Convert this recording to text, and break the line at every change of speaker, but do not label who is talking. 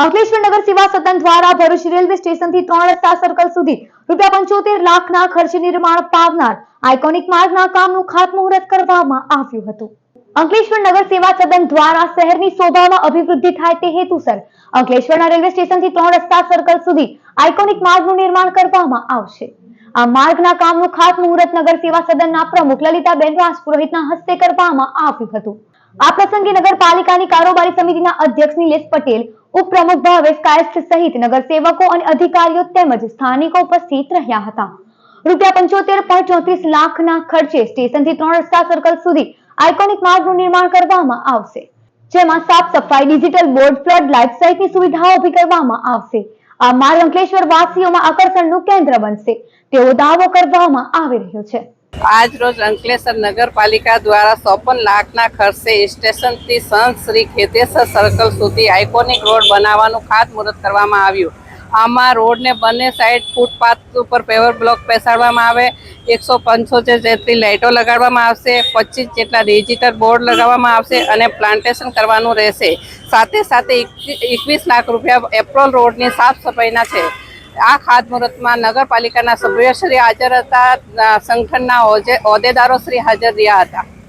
અંકલેશ્વર નગર સેવા સદન દ્વારા ભરૂચ રેલવે સ્ટેશનથી ત્રણ રસ્તા સર્કલ સુધી રૂપિયા પંચોતેર લાખના ખર્ચે નિર્માણ પામનાર આઇકોનિક માર્ગના કામનું ખાતમુહૂર્ત કરવામાં આવ્યું હતું. અંકલેશ્વર નગર સેવા સદન દ્વારા શહેરની શોભામાં અભિવૃદ્ધિ થાય તે હેતુસર અંકલેશ્વરના રેલવે સ્ટેશનથી ત્રણ રસ્તા સર્કલ સુધી આઇકોનિક માર્ગનું નિર્માણ કરવામાં આવશે. આ માર્ગના કામનું ખાતમુહૂર્ત નગર સેવા સદનના પ્રમુખ લલિતાબેન રાજપુરોહિતના હસ્તે કરવામાં આવ્યું હતું. આ પ્રસંગે નગરપાલિકાની કારોબારી સમિતિના અધ્યક્ષ નિલેશ પટેલ, ઉપપ્રમુખ ભાવેશ કાયસ્થ સહિત નગરસેવકો અને અધિકારીઓ તેમજ સ્થાનિકો ઉપસ્થિત રહ્યા હતા. રૂપિયા પંચોતેર પોઈન્ટ ચોત્રીસ લાખના ખર્ચે સ્ટેશનથી ત્રણ રસ્તા સર્કલ સુધી આઇકોનિક માર્ગનું નિર્માણ કરવામાં આવશે, જેમાં સાફ સફાઈ, ડિજિટલ બોર્ડ, ફ્લડ લાઇટ સહિતની સુવિધાઓ ઊભી કરવામાં આવશે. આ માર્ગ અંકલેશ્વર વાસીઓમાં આકર્ષણનું કેન્દ્ર બનશે. તેવો દાવો કરવામાં આવી રહ્યો છે.
આજ રોજ અંકલેશ્વર નગરપાલિકા દ્વારા ચોપન લાખના ખર્ચે સ્ટેશનથી સંત શ્રી ખેતેશ્વર સર્કલ સુધી આઇકોનિક રોડ બનાવવાનું ખાતમુહૂર્ત કરવામાં આવ્યું. આમાં રોડને બંને સાઈડ ફૂટપાથ ઉપર પેવર બ્લોક બેસાડવામાં આવે, એકસો પંચોતેર જેટલી લાઇટો લગાડવામાં આવશે, પચીસ જેટલા ડિજિટલ બોર્ડ લગાવવામાં આવશે અને પ્લાન્ટેશન કરવાનું રહેશે. સાથે સાથે એકવીસ લાખ રૂપિયા એપ્રોલ રોડની સાફ સફાઈના છે. આ ખાતમુહૂર્તમાં નગરપાલિકાના સભ્યશ્રી હાજર હતા સંગઠનના હોદ્દેદારો શ્રી હાજર રહ્યા હતા.